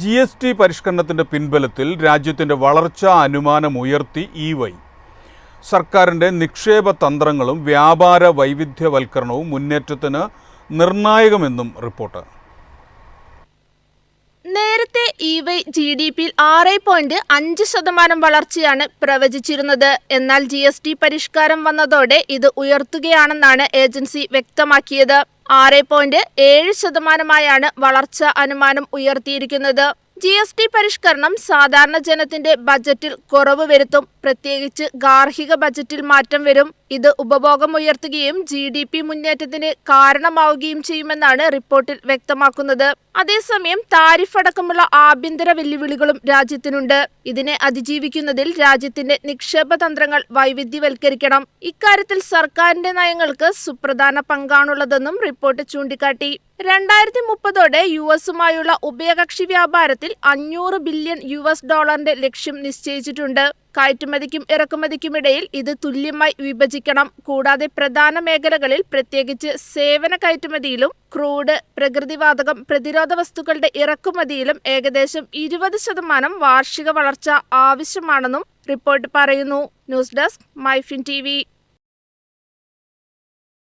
G S T പരിഷ്കരണത്തിന്റെ പിൻബലത്തിൽ രാജ്യത്തിന്റെ വളർച്ചാ അനുമാനം ഉയർത്തി ഇ വൈ സർക്കാരിന്റെ നിക്ഷേപ തന്ത്രങ്ങളും വ്യാപാര വൈവിധ്യവൽക്കരണവും മുന്നേറ്റത്തിന് നിർണായകമെന്നും റിപ്പോർട്ട്. നേരത്തെ ഇ വൈ ജി ഡി പിയിൽ ആറ് പോയിന്റ് അഞ്ച് ശതമാനം വളർച്ചയാണ് പ്രവചിച്ചിരുന്നത്. എന്നാൽ ജി എസ് ടി പരിഷ്കാരം വന്നതോടെ ഇത് ഉയർത്തുകയാണെന്നാണ് ഏജൻസി വ്യക്തമാക്കിയത്. ആറ് പോയിന്റ് ഏഴ് ശതമാനമായാണ് വളർച്ചാ അനുമാനം ഉയർത്തിയിരിക്കുന്നത്. ജി എസ് ടി പരിഷ്കരണം സാധാരണ ജനത്തിന്റെ ബജറ്റിൽ കുറവ് വരുത്തും. പ്രത്യേകിച്ച് ഗാർഹിക ബജറ്റിൽ മാറ്റം വരും. ഇത് ഉപഭോഗം ഉയർത്തുകയും ജി ഡി പി മുന്നേറ്റത്തിന് കാരണമാവുകയും ചെയ്യുമെന്നാണ് റിപ്പോർട്ടിൽ വ്യക്തമാക്കുന്നത്. അതേസമയം താരിഫ് അടക്കമുള്ള ആഭ്യന്തര വെല്ലുവിളികളും രാജ്യത്തിനുണ്ട്. ഇതിനെ അതിജീവിക്കുന്നതിൽ രാജ്യത്തിന്റെ നിക്ഷേപ തന്ത്രങ്ങൾ വൈവിധ്യവൽക്കരിക്കണം. ഇക്കാര്യത്തിൽ സർക്കാരിന്റെ നയങ്ങൾക്ക് സുപ്രധാന പങ്കാണുള്ളതെന്നും റിപ്പോർട്ട് ചൂണ്ടിക്കാട്ടി. രണ്ടായിരത്തി മുപ്പതോടെ യു എസുമായുള്ള ഉഭയകക്ഷി വ്യാപാരത്തിൽ അഞ്ഞൂറ് ബില്യൺ യു എസ് ഡോളറിന്റെ ലക്ഷ്യം നിശ്ചയിച്ചിട്ടുണ്ട്. കയറ്റുമതിക്കും ഇറക്കുമതിക്കുമിടയിൽ ഇത് തുല്യമായി വിഭജിക്കണം. കൂടാതെ പ്രധാന മേഖലകളിൽ പ്രത്യേകിച്ച് സേവന കയറ്റുമതിയിലും ക്രൂഡ് പ്രകൃതിവാതകം പ്രതിരോധ വസ്തുക്കളുടെ ഇറക്കുമതിയിലും ഏകദേശം ഇരുപത് ശതമാനം വാർഷിക വളർച്ച ആവശ്യമാണെന്നും റിപ്പോർട്ട് പറയുന്നു. News desk MyFin T